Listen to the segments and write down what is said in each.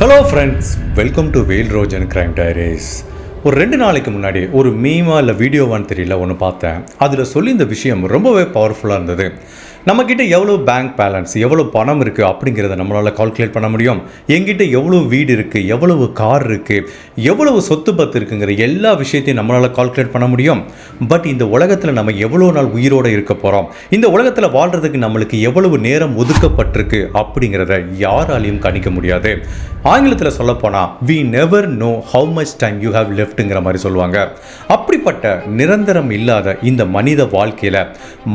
Hello friends welcome to வெயில் Rojan crime diaries ஒரு ரெண்டு நாளைக்கு முன்னாடி ஒரு மீமா இல்லை வீடியோவான்னு தெரியல ஒன்று பார்த்தேன். அதில் சொல்லி இந்த விஷயம் ரொம்பவே பவர்ஃபுல்லாக இருந்தது. நம்மக்கிட்ட எவ்வளோ பேங்க் பேலன்ஸ் எவ்வளோ பணம் இருக்குது அப்படிங்கிறத நம்மளால் கால்குலேட் பண்ண முடியும். எங்கிட்ட எவ்வளோ வீடு இருக்குது எவ்வளவு கார் இருக்குது எவ்வளவு சொத்து பத்து இருக்குங்கிற எல்லா விஷயத்தையும் நம்மளால் கால்குலேட் பண்ண முடியும். பட் இந்த உலகத்தில் நம்ம எவ்வளோ நாள் உயிரோடு இருக்க போகிறோம் இந்த உலகத்தில் வாழ்கிறதுக்கு நம்மளுக்கு எவ்வளவு நேரம் ஒதுக்கப்பட்டிருக்கு அப்படிங்கிறத யாராலையும் கணிக்க முடியாது. ஆங்கிலத்தில் சொல்லப்போனால் we never know how much time you have லெஃப்ட்டுங்கிற மாதிரி சொல்லுவாங்க. அப்படிப்பட்ட நிரந்தரம் இல்லாத இந்த மனித வாழ்க்கையில்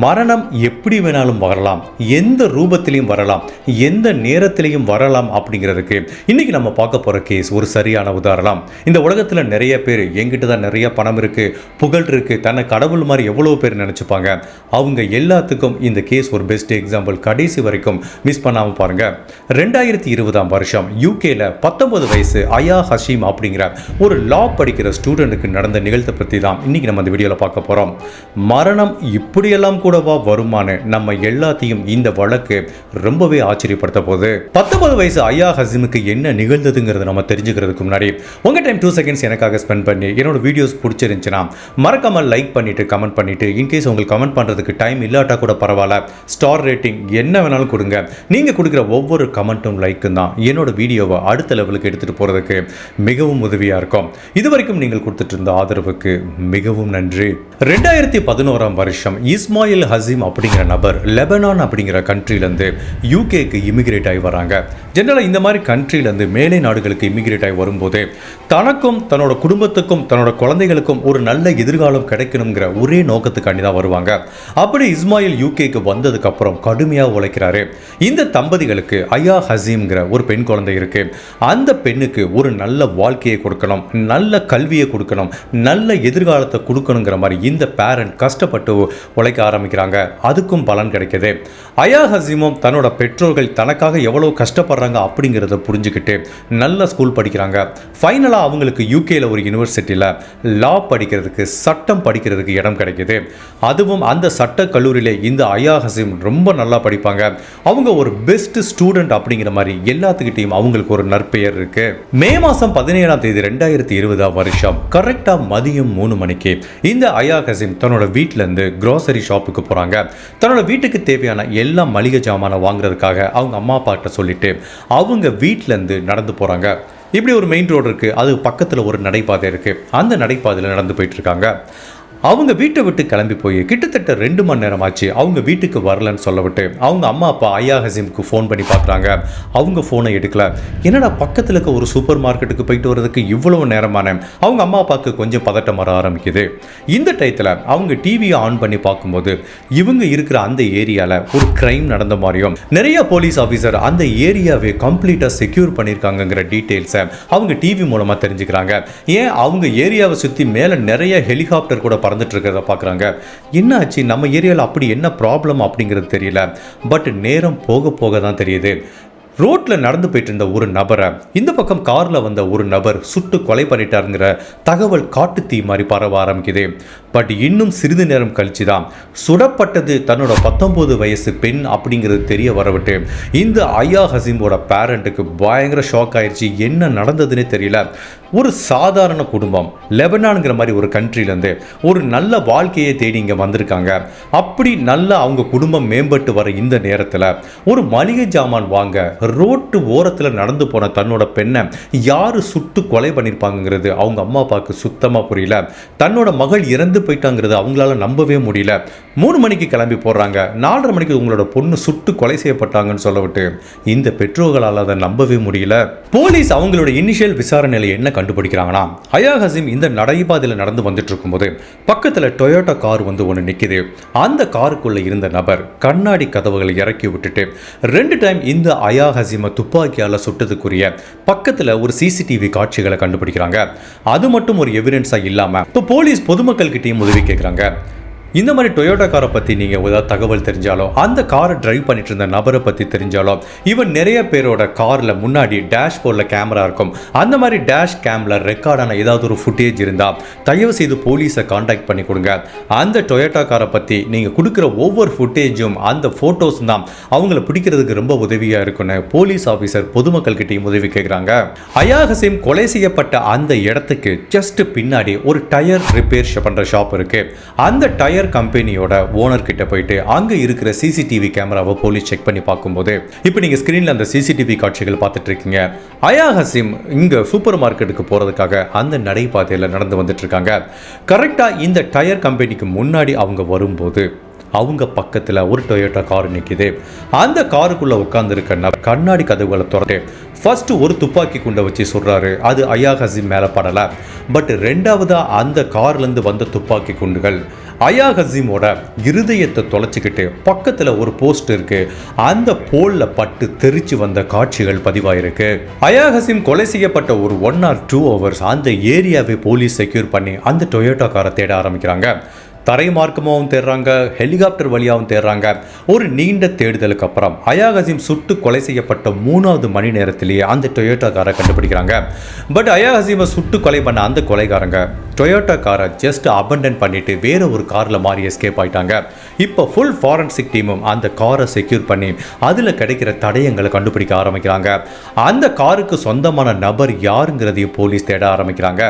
மரணம் எப்படி வேணாலும் வரலாம். எந்த ரூபத்திலையும் வரலாம். எந்த நேரத்திலையும் வரலாம் அப்படிங்கிறதுக்கு இன்னைக்கு நம்ம பார்க்க போகிற கேஸ் ஒரு சரியான உதாரணம். இந்த உலகத்தில் நிறைய பேர் எங்கிட்ட தான் நிறைய பணம் இருக்குது புகழ் இருக்குது தன்னை கடவுள் மாதிரி எவ்வளோ பேர் நினச்சிப்பாங்க. அவங்க எல்லாத்துக்கும் இந்த கேஸ் ஒரு பெஸ்ட் எக்ஸாம்பிள் கடைசி வரைக்கும் மிஸ் பண்ணாமல் பாருங்க. ரெண்டாயிரத்தி இருபதாம் வருஷம் யூகேல பத்தொன்பது வயசு அயா ஹஷீம் அப்படிங்கிற ஒரு லா படிக்கிற ஸ்டூடெண்ட்டுக்கு நடந்த நிகழ்த்தை பற்றி தான் இன்னைக்கு நம்ம இந்த வீடியோவில் பார்க்க போகிறோம் மரணம் இப்படியெல்லாம் கூடவா வருமானு நம்ம எல்லாத்தையும் இந்த வழக்கு ரொம்பவே ஆச்சரியப்படுத்த போகுது. பத்தொன்பது வயசு ஐயா ஹசிமுக்கு என்ன நிகழ்ந்ததுங்கிறத நம்ம தெரிஞ்சுக்கிறதுக்கு முன்னாடி உங்கள் டைம் டூ செகண்ட்ஸ் எனக்காக ஸ்பெண்ட் பண்ணி என்னோட வீடியோஸ் பிடிச்சிருந்துச்சுன்னா மறக்காம லைக் பண்ணிட்டு கமெண்ட் பண்ணிட்டு இன்கேஸ் உங்களுக்கு கமெண்ட் பண்ணுறதுக்கு டைம் இல்லாட்டா கூட பரவாயில்ல ஸ்டார் ரேட்டிங் என்ன வேணாலும் கொடுங்க. நீங்கள் கொடுக்குற ஒவ்வொரு கமெண்ட்டும் லைக்கும் தான் என்னோட வீடியோவை அடுத்த லெவலுக்கு எடுத்துகிட்டு போகிறதுக்கு மிகவும் உதவியாக இருக்கும். இது வரைக்கும் நீங்கள் கொடுத்துட்டு இருந்த ஆதரவுக்கு மிகவும் நன்றி. ரெண்டாயிரத்தி பதினோராம் வருஷம் இஸ்மாயில் ஹசீம் அப்படிங்கிற நபர் லெபனான் அப்படிங்கிற கண்ட்ரிலேருந்து யூகேக்கு இமிகிரேட் ஆகி வராங்க. ஜென்ரலாக இந்த மாதிரி கண்ட்ரிலேருந்து மேலை நாடுகளுக்கு இமிகிரேட் ஆகி வரும்போது தனக்கும் தன்னோட குடும்பத்துக்கும் தன்னோட குழந்தைகளுக்கும் ஒரு நல்ல எதிர்காலம் கிடைக்கணுங்கிற ஒரே நோக்கத்துக்காண்டி தான் வருவாங்க. அப்படி இஸ்மாயில் யூகேக்கு வந்ததுக்கு அப்புறம் கடுமையாக உழைக்கிறாரு. இந்த தம்பதிகளுக்கு ஐயா ஹசீம்ங்கிற ஒரு பெண் குழந்தை இருக்கு. அந்த பெண்ணுக்கு ஒரு நல்ல வாழ்க்கையை கொடுக்கணும் நல்ல கல்வியை கொடுக்கணும் நல்ல எதிர்காலத்தை கொடுக்கணுங்கிற மாதிரி இந்த பேரண்ட் கஷ்டப்பட்டு உழைக்க ஆரம்பிக்கிறாங்க. அதுக்கும் பலன் கிடைக்கிது அயா ஹசீமும் தன்னோட பெற்றோர்கள் தனக்காக எவ்வளோ கஷ்டப்படுறாங்க அப்படிங்கிறத புரிஞ்சுக்கிட்டு நல்ல ஸ்கூல் படிக்கிறாங்க. ஃபைனலாக அவங்களுக்கு யூகேயில் ஒரு யூனிவர்சிட்டியில் லா படிக்கிறதுக்கு சட்டம் படிக்கிறதுக்கு இடம் கிடைக்கிது. அதுவும் அந்த சட்ட கல்லூரியிலே இந்த அயா ஹசீம் ரொம்ப நல்லா படிப்பாங்க. அவங்க ஒரு பெஸ்ட் ஸ்டூடெண்ட் அப்படிங்கிற மாதிரி எல்லாத்துக்கிட்டையும் அவங்களுக்கு ஒரு நற்பெயர் இருக்கு. மே மாதம் பதினேழாம் தேதி ரெண்டாயிரத்தி இருபதாம் வருஷம் கரெக்டாக மதியம் மூணு மணிக்கு இந்த அயா ஹசீம் தன்னோட வீட்டிலேருந்து க்ரோசரி ஷாப்புக்கு போகிறாங்க தன்னோட வீட்டுக்கு தேவையான எல்லா மளிகை ஜாமானை வாங்குறதுக்காக அவங்க அம்மா அப்பாட்ட சொல்லிட்டு அவங்க வீட்டிலேருந்து நடந்து போகிறாங்க இப்படி ஒரு மெயின் ரோடு இருக்குது அது பக்கத்தில் ஒரு நடைபாதை இருக்குது அந்த நடைபாதையில் நடந்து போயிட்டுருக்காங்க அவங்க வீட்டை விட்டு கிளம்பி போய் கிட்டத்தட்ட ரெண்டு மணி நேரம் ஆச்சு அவங்க வீட்டுக்கு வரலன்னு சொல்ல விட்டு அவங்க அம்மா அப்பா ஐயா ஹசீமுக்கு ஃபோன் பண்ணி பார்க்குறாங்க. அவங்க ஃபோனை எடுக்கல. என்னடா பக்கத்தில் இருக்க ஒரு சூப்பர் மார்க்கெட்டுக்கு போயிட்டு வரதுக்கு இவ்வளோ நேரமான அவங்க அம்மா அப்பாவுக்கு கொஞ்சம் பதட்டம் வர ஆரம்பிக்குது. இந்த டயத்தில் அவங்க டிவியை ஆன் பண்ணி பார்க்கும்போது இவங்க இருக்கிற அந்த ஏரியாவில் ஒரு கிரைம் நடந்த மாதிரியும் நிறைய போலீஸ் ஆஃபீஸர் அந்த ஏரியாவை கம்ப்ளீட்டாக செக்யூர் பண்ணியிருக்காங்கங்கிற டீட்டெயில்ஸை அவங்க டிவி மூலமாக தெரிஞ்சுக்கிறாங்க. ஏன்? அவங்க ஏரியாவை சுற்றி மேலே நிறைய ஹெலிகாப்டர் கூட பறந்துட்டு இருக்கிறத பார்க்குறாங்க. என்ன ஆச்சு நம்ம ஏரியாவில் அப்படி என்ன ப்ராப்ளம் அப்படிங்கிறது தெரியல. பட் நேரம் போக போக தான் தெரியுது. ரோட்டில் நடந்து போயிட்டு இருந்த ஒரு நபரை இந்த பக்கம் காரில் வந்த ஒரு நபர் சுட்டு கொலை பண்ணிட்டாருங்கிற தகவல் காட்டு தீ மாதிரி பரவ ஆரம்பிக்குது. பட் இன்னும் சிறிது நேரம் கழிச்சு தான் சுடப்பட்டது தன்னோட பத்தொம்போது வயசு பெண் அப்படிங்கிறது தெரிய வரவிட்டு இந்த ஐயா ஹசீமோட பேரண்ட்டுக்கு பயங்கர ஷாக் ஆயிடுச்சு என்ன நடந்ததுன்னே தெரியல. ஒரு சாதாரண குடும்பம் லெபனான்ங்கிற மாதிரி ஒரு கண்ட்ரிலேருந்து ஒரு நல்ல வாழ்க்கையை தேடி இங்கே வந்திருக்காங்க. அப்படி நல்ல அவங்க குடும்பம் மேம்பட்டு வர இந்த நேரத்தில் ஒரு மளிகை ஜாமான் வாங்க ரோட்டு ஓரத்தில் நடந்து போன தன்னோட பெண்ணை யார் சுட்டு கொலை பண்ணியிருப்பாங்கங்கிறது அவங்க அம்மா அப்பாவுக்கு சுத்தமாக புரியல. தன்னோட மகள் இறந்து போயிட்டாங்கிறது அவங்களால நம்பவே முடியல. மூணு மணிக்கு கிளம்பி போடுறாங்க நாலரை மணிக்கு உங்களோட பொண்ணு சுட்டு கொலை செய்யப்பட்டாங்கன்னு சொல்ல விட்டு இந்த பெற்றோர்களால் அதை நம்பவே முடியல. போலீஸ் அவங்களோட இனிஷியல் விசாரணையில் என்ன கண்டுபிடிக்கிறாங்கன்னா ஹயா ஹசீம் இந்த நடைபாதையில் நடந்து வந்துட்டு இருக்கும்போது பக்கத்தில் டொயோட்டா கார் வந்து ஒன்று நிற்கிது அந்த காருக்குள்ளே இருந்த நபர் கண்ணாடி கதவுகளை இறக்கி விட்டுட்டு ரெண்டு டைம் இந்த அயா ஹசீமை துப்பாக்கியால் சுட்டதுக்குரிய பக்கத்தில் ஒரு சிசிடிவி காட்சிகளை கண்டுபிடிக்கிறாங்க. அது மட்டும் ஒரு எவிடன்ஸாக இல்லாமல் இப்போ போலீஸ் பொதுமக்கள் கிட்டே உதவி கேட்குறாங்க இந்த மாதிரி டொயோட்டா காரை பற்றி நீங்கள் ஏதாவது தகவல் தெரிஞ்சாலோ அந்த காரை டிரைவ் பண்ணிட்டு இருந்த நபரை பற்றி தெரிஞ்சாலோ இவன் நிறைய பேரோட காரில் முன்னாடி டேஷ்போர்டில் கேமரா இருக்கும். அந்த மாதிரி டேஷ் கேமில் ரெக்கார்டான ஏதாவது ஒரு ஃபுட்டேஜ் இருந்தால் தயவு செய்து போலீஸை காண்டாக்ட் பண்ணி கொடுங்க. அந்த டொயோட்டா காரை பற்றி நீங்கள் கொடுக்குற ஒவ்வொரு ஃபுட்டேஜும் அந்த ஃபோட்டோஸ் தான் அவங்கள பிடிக்கிறதுக்கு ரொம்ப உதவியாக இருக்குன்னு போலீஸ் ஆஃபீஸர் பொதுமக்கள்கிட்டையும் உதவி கேட்குறாங்க அயா ஹசீம் கொலை செய்யப்பட்ட அந்த இடத்துக்கு ஜஸ்ட் பின்னாடி ஒரு டயர் ரிப்பேர் பண்ணுற ஷாப் இருக்கு. அந்த டயர் கம்பெனியோட ஓனர் கிட்ட போயிட்டு அங்க இருக்கிற சிசிடிவி கேமராவை போலீஸ் செக் பண்ணி பார்க்கும்போது இப்போ நீங்க ஸ்கிரீன்ல அந்த சிசிடிவி காட்சிகள் பார்த்துட்டு இருக்கீங்க அயா ஹசீம் இங்க சூப்பர் மார்க்கெட்டுக்கு போறதுக்காக அந்த நடைபாதையில் நடந்து வந்துட்டு இருக்காங்க கரெக்டா இந்த டயர் கம்பெனிக்கு முன்னாடி அவங்க வரும்போது அவங்க பக்கத்தில் ஒரு டொயோட்டா கார் நிற்கிது அந்த காருக்குள்ளே உட்காந்துருக்க கண்ணாடி கதவுகளை திறந்து ஃபர்ஸ்ட் ஒரு துப்பாக்கி குண்டை வச்சு சொல்கிறாரு அது ஐயா ஹசீம் மேலே படலை. பட் ரெண்டாவதாக அந்த கார்லேருந்து வந்த துப்பாக்கி குண்டுகள் அயா ஹசீமோட இருதயத்தை தொலைச்சிக்கிட்டு பக்கத்தில் ஒரு போஸ்ட் இருக்கு. அந்த போலில் பட்டு தெரிச்சு வந்த காட்சிகள் பதிவாயிருக்கு. அயா ஹசீம் கொலை செய்யப்பட்ட ஒரு ஒன் ஆர் டூ ஹவர்ஸ் அந்த ஏரியாவை போலீஸ் செக்யூர் பண்ணி அந்த டொயோட்டோ காரை தேட ஆரம்பிக்கிறாங்க. தரை மார்க்கமாகவும் தேடுறாங்க ஹெலிகாப்டர் வழியாகவும் தேடுறாங்க ஒரு நீண்ட தேடுதலுக்கு அப்புறம் அயாக் ஹசீம் சுட்டு கொலை செய்யப்பட்ட மூணாவது மணி நேரத்திலேயே அந்த டொயோட்டா காரை கண்டுபிடிக்கிறாங்க. பட் அயாக் ஹசீமை சுட்டு கொலை பண்ண அந்த கொலைகாரங்க டொயோட்டா காரை ஜஸ்ட் அபண்டன் பண்ணிட்டு வேற ஒரு காரில் மாறி எஸ்கேப் ஆயிட்டாங்க. இப்போ ஃபுல் ஃபாரன்சிக் டீமும் அந்த காரை செக்யூர் பண்ணி அதில் கிடைக்கிற தடயங்களை கண்டுபிடிக்க ஆரம்பிக்கிறாங்க. அந்த காருக்கு சொந்தமான நபர் யாருங்கிறதையும் போலீஸ் தேட ஆரம்பிக்கிறாங்க.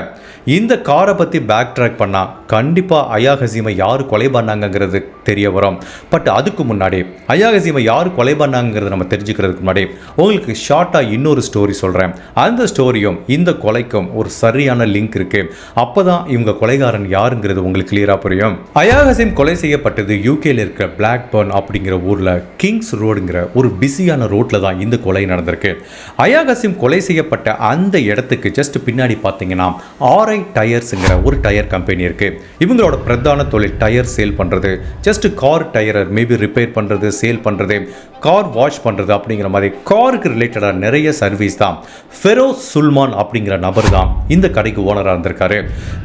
இந்த காரை பற்றி பேக் ட்ராக் பண்ணால் கண்டிப்பாக அயா ஹசீமை அயாகசீமை யார் கொலை பண்ணாங்கங்கிறது தெரிய வரும். பட் அதுக்கு முன்னாடி அயாகசீமை யார் கொலை பண்ணாங்கிறத நம்ம தெரிஞ்சுக்கிறதுக்கு முன்னாடி உங்களுக்கு ஷார்ட்டாக இன்னொரு ஸ்டோரி சொல்கிறேன் அந்த ஸ்டோரியும் இந்த கொலைக்கும் ஒரு சரியான லிங்க் இருக்குது அப்போ தான் இவங்க கொலைகாரன் யாருங்கிறது உங்களுக்கு கிளியராக புரியும். அயாகசீம் கொலை செய்யப்பட்டது யூகேல இருக்கிற பிளாக்பர்ன் அப்படிங்கிற ஊரில் கிங்ஸ் ரோடுங்கிற ஒரு பிஸியான ரோட்டில் தான் இந்த கொலை நடந்திருக்கு. அயாகசீம் கொலை செய்யப்பட்ட அந்த இடத்துக்கு ஜஸ்ட் பின்னாடி பார்த்தீங்கன்னா ஆர்ஐ டயர்ஸுங்கிற ஒரு டயர் கம்பெனி இருக்குது இவங்களோட பிரதான தொழில் டயர் சேல் பண்ணுறது ஜஸ்ட் கார் டயரை மேபி ரிப்பேர் பண்ணுறது சேல் பண்ணுறது கார் வாஷ் பண்ணுறது அப்படிங்கிற மாதிரி காருக்கு ரிலேட்டடாக நிறைய சர்வீஸ் தான். ஃபெரோஸ் சுல்மான் அப்படிங்கிற நபர் தான் இந்த கடைக்கு ஓனராக இருந்திருக்காரு.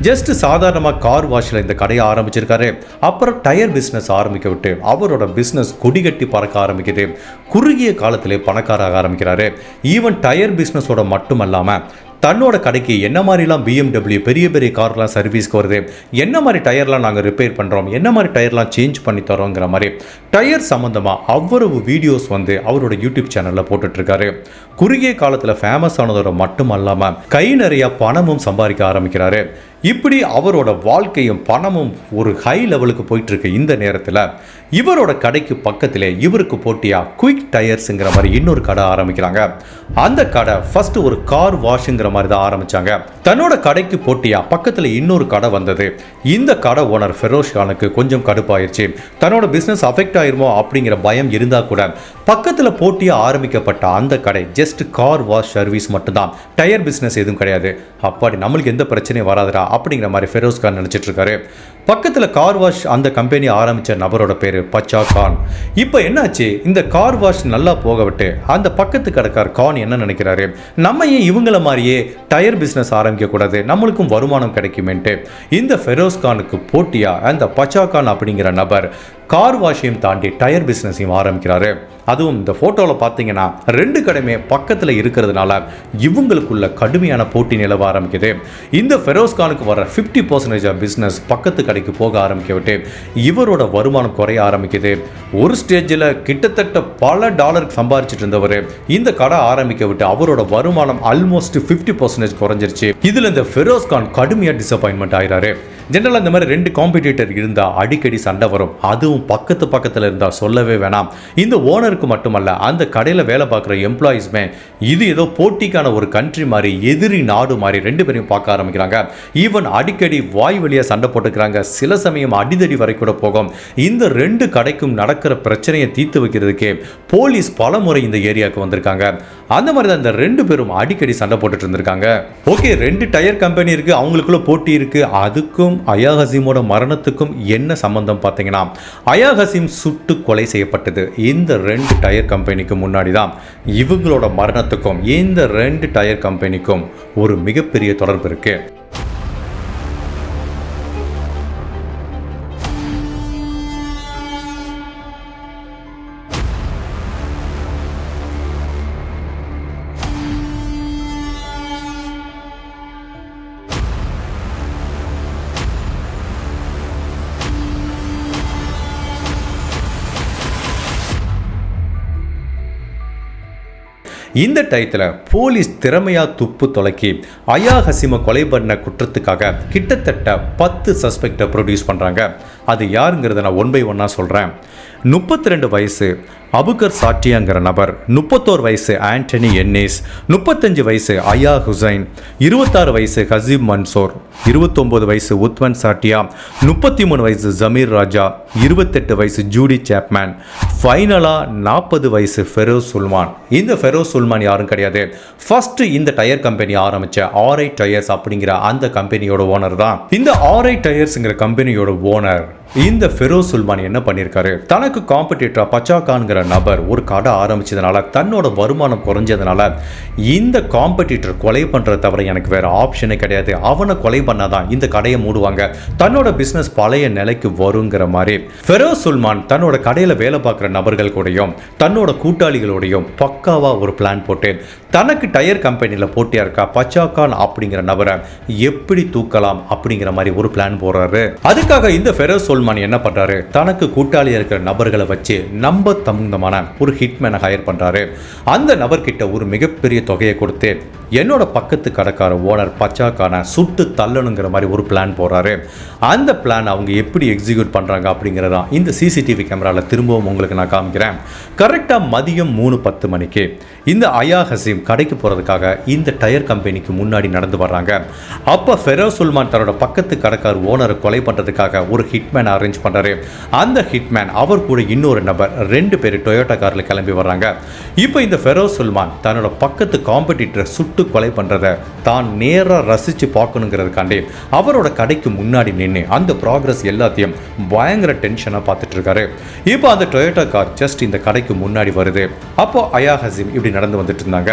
ஜஸ்ட் சாதாரணமாக கார் வாஷில் இந்த கடையை ஆரம்பிச்சிருக்காரு. அப்புறம் டயர் பிஸ்னஸ் ஆரம்பிக்க விட்டு அவரோட பிஸ்னஸ் கொடிகட்டி பறக்க ஆரம்பிக்குது. குறுகிய காலத்திலே பணக்காராக ஆரம்பிக்கிறாரு. ஈவன் டயர் பிஸ்னஸோட மட்டும் இல்லாமல் தன்னோட கடைக்கு என்ன மாதிரிலாம் பிஎம்டபிள்யூ பெரிய பெரிய கார்லாம் சர்வீஸ்க்கு வருது? என்ன மாதிரி டயர்லாம் நாங்கள் ரிப்பேர் பண்ணுறோம் என்ன மாதிரி டயர்லாம் சேஞ்ச் பண்ணி தரோங்கிற மாதிரி டயர் சம்மந்தமாக அவ்வளவு வீடியோஸ் வந்து அவரோட யூடியூப் சேனலில் போட்டுட்ருக்காரு. குறுகிய காலத்தில் ஃபேமஸ் ஆனதோட மட்டும் அல்லாமல் கை நிறையா பணமும் சம்பாதிக்க ஆரம்பிக்கிறாரு. இப்படி அவரோட வாழ்க்கையும் பணமும் ஒரு ஹை லெவலுக்கு போயிட்டுருக்கு இந்த நேரத்தில். இவரோட கடைக்கு பக்கத்திலே இவருக்கு போட்டியாக குயிக் டயர்ஸுங்கிற மாதிரி இன்னொரு கடை ஆரம்பிக்கிறாங்க. அந்த கடை ஃபஸ்ட்டு ஒரு கார் வாஷுங்கிற மாதிரி தான் ஆரம்பித்தாங்க தன்னோட கடைக்கு போட்டியாக பக்கத்தில் இன்னொரு கடை வந்தது. இந்த கடை ஓனர் ஃபெரோஷ் கானுக்கு கொஞ்சம் கடுப்பாயிருச்சு. தன்னோட பிஸ்னஸ் அஃபெக்ட் ஆயிருமோ அப்படிங்கிற பயம் இருந்தால் கூட பக்கத்தில் போட்டியாக ஆரம்பிக்கப்பட்ட அந்த கடை ஜஸ்ட் கார் வாஷ் சர்வீஸ் மட்டும்தான். டயர் பிஸ்னஸ் எதுவும் கிடையாது. அப்பாடி நம்மளுக்கு எந்த பிரச்சனையும் வராதுடா. அப்படிங்கிற மாதிரி ஃபெரோஸ் கான் நினச்சிட்டு இருக்காரு பக்கத்தில் கார் வாஷ் அந்த கம்பெனி ஆரம்பித்த நபரோட பேர் பச்சா கான். இப்போ என்னாச்சு? இந்த கார் வாஷ் நல்லா போக விட்டு அந்த பக்கத்து கடைக்கார் கான் என்ன நினைக்கிறாரு? நம்ம ஏன் இவங்கள மாதிரியே டயர் பிஸ்னஸ் ஆரம்பிக்கக்கூடாது நம்மளுக்கும் வருமானம் கிடைக்குமேன்ட்டு. இந்த ஃபெரோஸ் கானுக்கு போட்டியாக அந்த பச்சா கான் அப்படிங்கிற நபர் கார் வாஷையும் தாண்டி டயர் பிஸ்னஸையும் ஆரம்பிக்கிறாரு. அதுவும் இந்த ஃபோட்டோவில் பார்த்தீங்கன்னா ரெண்டு கடையுமே பக்கத்தில் இருக்கிறதுனால இவங்களுக்குள்ள கடுமையான போட்டி நிலவ ஆரம்பிக்குது. இந்த ஃபெரோஸ்கானுக்கு வர ஃபிஃப்டி பர்சன்டேஜ் ஆஃப் பிஸ்னஸ் பக்கத்து கடைக்கு போக ஆரம்பிக்க விட்டு இவரோட வருமானம் குறைய ஆரம்பிக்குது. ஒரு ஸ்டேஜில் கிட்டத்தட்ட பல டாலர் சம்பாரிச்சிட்டு இருந்தவர் இந்த கடை ஆரம்பிக்க விட்டு அவரோட வருமானம் ஆல்மோஸ்ட் ஃபிஃப்டி பர்சன்டேஜ் குறைஞ்சிருச்சு. இதில் இந்த ஃபெரோஸ்கான் கடுமையாக டிசப்பாயின்மெண்ட் ஆகிறாரு ஜென்ரலாக இந்த மாதிரி ரெண்டு காம்படிட்டர் இருந்தால் அடிக்கடி சண்டை வரும். அதுவும் பக்கத்து பக்கத்தில் இருந்தால் சொல்லவே வேணாம். இந்த ஓனருக்கு மட்டுமல்ல அந்த கடையில் வேலை பார்க்குற எம்ப்ளாயீஸ்மே இது ஏதோ போட்டிக்கான ஒரு கண்ட்ரி மாதிரி எதிரி நாடு மாதிரி ரெண்டு பேரையும் பார்க்க ஆரம்பிக்கிறாங்க. ஈவன் அடிக்கடி வாய் வழியாக சண்டை போட்டுக்கிறாங்க. சில சமயம் அடிதடி வரை கூட போகும். இந்த ரெண்டு கடைக்கும் நடக்கிற பிரச்சனையை தீர்த்து வைக்கிறதுக்கே போலீஸ் பல முறை இந்த ஏரியாவுக்கு வந்திருக்காங்க. அந்த மாதிரி தான் இந்த ரெண்டு பேரும் அடிக்கடி சண்டை போட்டுட்டு இருந்திருக்காங்க. ஓகே ரெண்டு டயர் கம்பெனி இருக்கு அவங்களுக்குள்ள போட்டி இருக்கு. அதுக்கும் அயா ஹசீமோட மரணத்துக்கும் என்ன சம்பந்தம் பார்த்தீங்கன்னா அயா ஹசீம் சுட்டு கொலை செய்யப்பட்டது. இந்த ரெண்டு டயர் கம்பெனிக்கு முன்னாடி தான் இவங்களோட மரணத்துக்கும் இந்த ரெண்டு டயர் கம்பெனிக்கும் ஒரு மிகப்பெரிய தொடர்பு இருக்குது இந்த டயத்தில் போலீஸ் திறமையாக துப்பு தொலைக்கி அயா ஹசிமை கொலை பண்ண குற்றத்துக்காக கிட்டத்தட்ட பத்து சஸ்பெக்டை ப்ரொடியூஸ் பண்ணுறாங்க அது யாருங்கிறத நான் ஒன் பை ஒன்னாக சொல்கிறேன் முப்பத்தி ரெண்டு வயசு அபுகர் சாட்டியாங்கிற நபர் முப்பத்தோரு வயசு ஆண்டனி என்னிஸ் முப்பத்தஞ்சு வயசு அயா ஹுசைன் இருபத்தாறு வயசு ஹசீப் மன்சோர் இருபத்தொம்போது வயசு உத்வன் சாட்டியா முப்பத்தி மூணு வயசு ஜமீர் ராஜா இருபத்தெட்டு வயசு ஜூடி சாப்மேன் ஃபைனலாக நாற்பது வயசு ஃபெரோஸ் சுல்மான். இந்த ஃபெரோஸ் சுல்மான் யாரும் கிடையாது. ஃபஸ்ட்டு இந்த டயர் கம்பெனி ஆரம்பித்த ஆர்ஐ டயர்ஸ் அப்படிங்கிற அந்த கம்பெனியோட ஓனர் தான். இந்த ஆர்ஐ டயர்ஸுங்கிற கம்பெனியோட ஓனர் இந்த ஃபெரோஸ் சுல்மான் என்ன பண்ணியிருக்காரு தனக்கு காம்படிட்டராக பச்சாக்கான்கிற நபர் ஒரு கடை ஆரம்பிச்சதுனால தன்னோட வருமானம் குறைஞ்சதுனால இந்த காம்படிட்டர் கொலை பண்ணுறத தவிர எனக்கு வேற ஆப்ஷனே கிடையாது. அவனை கொலை பண்ணால் தான் இந்த கடையை மூடுவாங்க. தன்னோட பிஸ்னஸ் பழைய நிலைக்கு வருங்கிற மாதிரி ஃபெரோஸ் சுல்மான் தன்னோட கடையில் வேலை பார்க்குற நபர்கள் கூடயும் தன்னோட கூட்டாளிகளோடையும் பக்காவாக ஒரு பிளான் போட்டு தனக்கு டயர் கம்பெனியில் போட்டியா இருக்கா பச்சாக்கான் அப்படிங்கிற நபரை எப்படி தூக்கலாம் அப்படிங்கிற மாதிரி ஒரு பிளான் போடுறாரு. அதுக்காக இந்த ஃபெரோஸ் சுல்மான் என்ன பண்ணுறாரு தனக்கு கூட்டாளியாக இருக்கிற நபர்களை வச்சு நம்ப சம்மந்தமான ஒரு ஹிட்மேனை ஹையர் பண்ணுறாரு அந்த நபர்கிட்ட ஒரு மிகப்பெரிய தொகையை கொடுத்து என்னோட பக்கத்து கடைக்கார ஓனர் பச்சாக்கான சுட்டு தள்ளணுங்கிற மாதிரி ஒரு பிளான் போகிறாரு அந்த பிளான் அவங்க எப்படி எக்ஸிக்யூட் பண்ணுறாங்க அப்படிங்கிறதான் இந்த சிசிடிவி கேமராவில் திரும்பவும் உங்களுக்கு நான் காமிக்கிறேன். கரெக்டாக மதியம் மூணு பத்து மணிக்கு இந்த அயா ஹசீம் கடைக்கு போகிறதுக்காக இந்த டயர் கம்பெனிக்கு முன்னாடி நடந்து வர்றாங்க. அப்போ ஃபெரோ சுல்மான் தன்னோட பக்கத்து கடைக்கார் ஓனரை கொலை பண்ணுறதுக்காக ஒரு ஹிட்மேன் அரேஞ்ச் பண்ணுறாரு அந்த ஹிட்மேன் அவர் கூட இன்னொரு நபர் ரெண்டு பேர் டொயோட்டா காரில் கிளம்பி வர்றாங்க. இப்போ இந்த ஃபெரோஸ் சுல்மான் தன்னோட பக்கத்து காம்படிட்டரை சுட்டு கொலை பண்ணுறதை தான் நேராக ரசித்து பார்க்கணுங்கிறதுக்காண்டி அவரோட கடைக்கு முன்னாடி நின்று அந்த ப்ராக்ரஸ் எல்லாத்தையும் பயங்கர டென்ஷனாக பார்த்துட்டு இருக்காரு இப்போ அந்த டொயோட்டா கார் ஜஸ்ட் இந்த கடைக்கு முன்னாடி வருது. அப்போ அயா ஹசீம் இப்படி நடந்து வந்துட்டு இருந்தாங்க.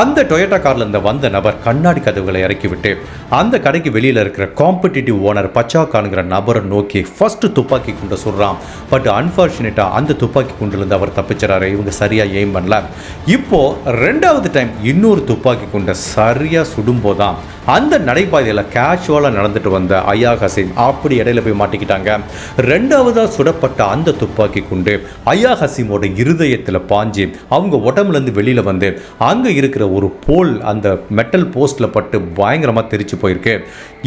அந்த டொயோட்டா கார்ல இருந்த வந்த நபர் கண்ணாடி கதவுகளை இறக்கிவிட்டு அந்த கடைக்கு வெளியில இருக்கிற காம்படிட்டிவ் ஓனர் பச்சாக்கானுங்கிற நபரை நோக்கி ஃபர்ஸ்ட் துப்பாக்கி குண்டை சுடுறான். பட் அன்பார்ச்சுனேட்டா அந்த துப்பாக்கி குண்டிலிருந்து அவர் தப்பிச்சிடறாரு இவங்க சரியா எய்ம் பண்ணல. இப்போ ரெண்டாவது டைம் இன்னொரு துப்பாக்கி குண்டை சரியா சுடும்போதான் அந்த நடைபாதையில் கேஷுவலாக நடந்துட்டு வந்த ஐயா ஹசீம் அப்படி இடையில போய் மாட்டிக்கிட்டாங்க. ரெண்டாவதாக சுடப்பட்ட அந்த துப்பாக்கி குண்டு ஐயா ஹசீமோட இருதயத்தில் பாஞ்சு அவங்க உடம்புலேருந்து வெளியில் வந்து அங்கே இருக்கிற ஒரு போல் அந்த மெட்டல் போஸ்ட்டில் பட்டு பயங்கரமாக தெரிச்சு போயிருக்கு.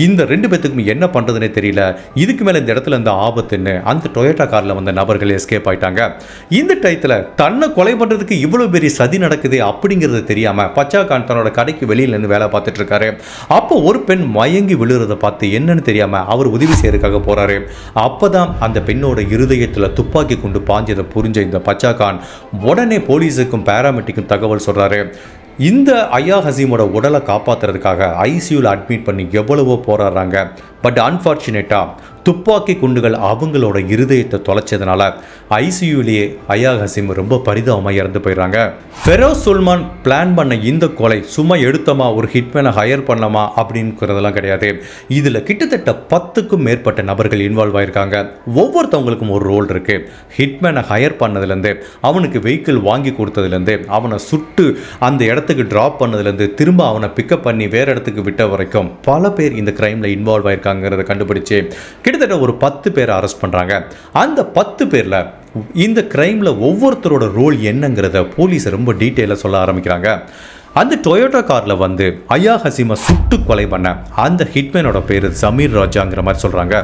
இந்த ரெண்டு பேத்துக்கும் என்ன பண்ணுறதுனே தெரியல. இதுக்கு மேலே இந்த இடத்துல இந்த ஆபத்துன்னு அந்த டொயோட்டா காரில் வந்த நபர்கள் எஸ்கேப் ஆயிட்டாங்க. இந்த டயத்தில் தன்னை கொலை பண்ணுறதுக்கு இவ்வளோ பெரிய சதி நடக்குது அப்படிங்கிறது தெரியாமல் பச்சாகான் தன்னோட கடைக்கு வெளியில் இருந்து வேலை பார்த்துட்டு இருக்காரு. அப்போ ஒரு பெண் மயங்கி விழுறத பார்த்து என்னன்னு தெரியாமல் அவர் உதவி செய்யறதுக்காக போறாரு. அப்பதான் அந்த பெண்ணோட இருதயத்தில் துப்பாக்கி கொண்டு பாஞ்சதை புரிஞ்ச இந்த பச்சாகான் உடனே போலீஸுக்கும் பேராமெட்டிக்கும் தகவல் சொல்கிறாரு இந்த ஐயா ஹசீமோட உடலை காப்பாத்துறதுக்காக ஐசியூவில் அட்மிட் பண்ணி எவ்வளவோ போராடுறாங்க. பட் அன்ஃபார்ச்சுனேட்டாக துப்பாக்கி குண்டுகள் அவங்களோட இருதயத்தை தொலைச்சதுனால ஐசியூலேயே அயா ஹசீம் ரொம்ப பரிதாபமாக இறந்து போயிடுறாங்க. ஃபெரோஸ் சுல்மான் பிளான் பண்ண இந்த கொலை சும்மா எடுத்தோமா ஒரு ஹிட்மேனை ஹையர் பண்ணலாமா அப்படிங்கிறதெல்லாம் கிடையாது. இதில் கிட்டத்தட்ட பத்துக்கும் மேற்பட்ட நபர்கள் இன்வால்வ் ஆயிருக்காங்க. ஒவ்வொருத்தவங்களுக்கும் ஒரு ரோல் இருக்கு. ஹிட்மேனை ஹையர் பண்ணதுலேருந்து அவனுக்கு வெஹிக்கிள் வாங்கி கொடுத்ததுலேருந்து அவனை சுட்டு அந்த இடத்துக்கு ட்ராப் பண்ணதுலேருந்து திரும்ப அவனை பிக்கப் பண்ணி வேற இடத்துக்கு விட்ட வரைக்கும் பல பேர் இந்த கிரைமில் இன்வால்வ் ஆயிருக்காங்கிறத கண்டுபிடிச்சு கிட்டத்தட்ட ஒரு பத்து பேரை அரெஸ்ட் பண்ணுறாங்க அந்த பத்து பேரில் இந்த கிரைமில் ஒவ்வொருத்தரோட ரோல் என்னங்கிறத போலீஸ் ரொம்ப டீட்டெயிலாக சொல்ல ஆரம்பிக்கிறாங்க. அந்த டொயோட்டா காரில் வந்து ஐயா ஹசீமை சுட்டு கொலை பண்ண அந்த ஹிட்மேனோட பேர் ஜமீர் ராஜாங்கிற மாதிரி சொல்கிறாங்க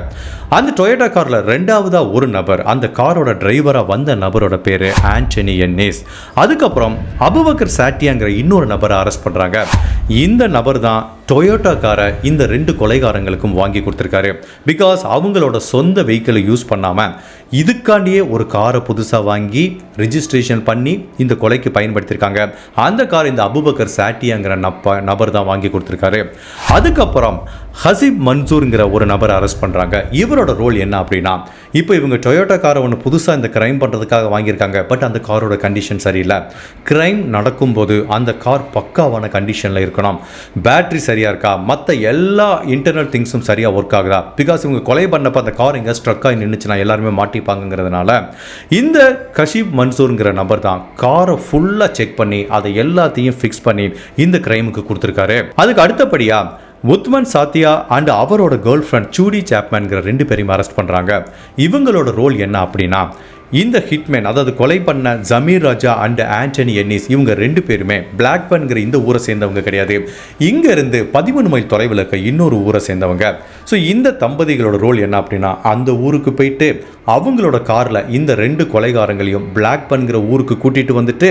அந்த டொயோட்டா காரில் ரெண்டாவதாக ஒரு நபர் அந்த காரோட டிரைவராக வந்த நபரோட பேர் ஆண்டனி என்னிஸ் அதுக்கப்புறம் அபுபக்கர் சாட்டியாங்கிற இன்னொரு நபரை அரெஸ்ட் பண்ணுறாங்க இந்த நபர் தான் டொயோட்டா காரை இந்த ரெண்டு கொலைகாரங்களுக்கும் வாங்கி கொடுத்துருக்காரு. பிகாஸ் அவங்களோட சொந்த வெஹிக்கிளை யூஸ் பண்ணாமல் இதுக்காண்டியே ஒரு காரை புதுசாக வாங்கி ரிஜிஸ்ட்ரேஷன் பண்ணி இந்த கொலைக்கு பயன்படுத்தியிருக்காங்க அந்த கார் இந்த அபுபக்கர் சாட்டியாங்கிற நப்ப நபர் தான் வாங்கி கொடுத்துருக்காரு. அதுக்கப்புறம் ஹசிப் மன்சூருங்கிற ஒரு நபரை அரெஸ்ட் பண்ணுறாங்க இவரோட ரோல் என்ன அப்படின்னா இப்போ இவங்க டொயோட்டா காரை ஒன்று புதுசாக இந்த கிரைம் பண்ணுறதுக்காக வாங்கியிருக்காங்க. பட் அந்த காரோட கண்டிஷன் சரியில்லை. கிரைம் நடக்கும்போது அந்த கார் பக்காவான கண்டிஷனில் இருக்கணும். பேட்டரி சரியாக இருக்கா? மற்ற எல்லா இன்டர்னல் திங்ஸும் சரியாக ஒர்க் ஆகுதா? பிகாஸ் இவங்க கொலை பண்ணப்போ அந்த கார் எங்கே ஸ்ட்ரக்காகி நின்றுச்சுன்னா எல்லாருமே மாட்டிப்பாங்கிறதுனால இந்த கஷீப் மன்சூருங்கிற நபர் தான் காரை ஃபுல்லாக செக் பண்ணி அதை எல்லாத்தையும் ஃபிக்ஸ் பண்ணி இந்த கிரைமுக்கு கொடுத்துருக்காரு. அதுக்கு அடுத்தபடியாக உத்மன் சாத்தியா அண்ட் அவரோட கேர்ள் ஃப்ரெண்ட் சூடி சாப்மேன்கிற ரெண்டு பேரையும் அரெஸ்ட் பண்ணுறாங்க இவங்களோட ரோல் என்ன அப்படின்னா இந்த ஹிட்மேன் அதாவது கொலை பண்ண Zameer Raja and Anthony Ennis இவங்க ரெண்டு பேருமே பிளாக் பன்கிற இந்த ஊரை சேர்ந்தவங்க கிடையாது. இங்கேருந்து பதிமூணு மைல் தொலைவில் இருக்க இன்னொரு ஊரை சேர்ந்தவங்க. ஸோ இந்த தம்பதிகளோட ரோல் என்ன அப்படின்னா அந்த ஊருக்கு போயிட்டு அவங்களோட காரில் இந்த ரெண்டு கொலைகாரங்களையும் பிளாக் பன்கிற ஊருக்கு கூட்டிட்டு வந்துட்டு